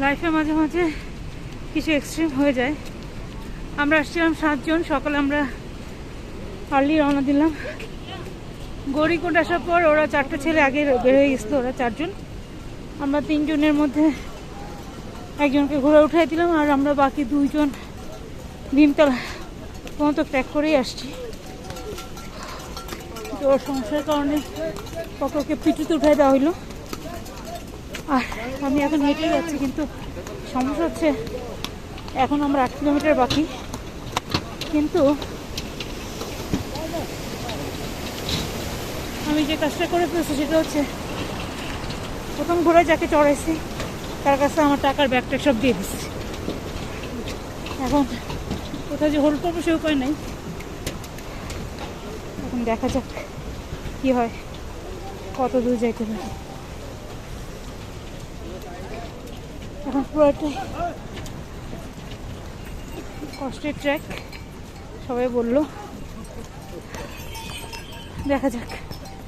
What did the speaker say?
লাইফে মাঝে মাঝে কিছু এক্সট্রিম হয়ে যায়। আমরা আসছিলাম সাতজন, সকালে আমরা আর্লি রওনা দিলাম। গৌরীকুণ্ড আসার পর ওরা চারটে ছেলে আগে বের হয়ে গেছিল, ওরা চারজন। আমরা তিনজনের মধ্যে একজনকে ঘোরা উঠাই দিলাম আর আমরা বাকি দুইজন ভীমতলা পর্যন্ত ট্র্যাক করেই আসছি। তো সমস্যার কারণে পকরকে পিটুতে উঠাই দেওয়া হইল। আর আমি এখন হেঁটে যাচ্ছি, কিন্তু সমস্যা হচ্ছে এখন আমরা আট কিলোমিটার বাকি। কিন্তু আমি যে কাজটা করে ফেলছি সেটা হচ্ছে, প্রথম ঘোড়ায় যাকে চড়াইছি, তার কাছে আমার টাকার ব্যাগটা সব দিয়ে দিচ্ছি এখন কোথাও যে হোল্ড করব সে উপায় নেই। এখন দেখা যাক কি হয়, কত দূর যাইতে পারে। এখন কষ্টের ট্র্যাক সবাই বলল। দেখা যাক।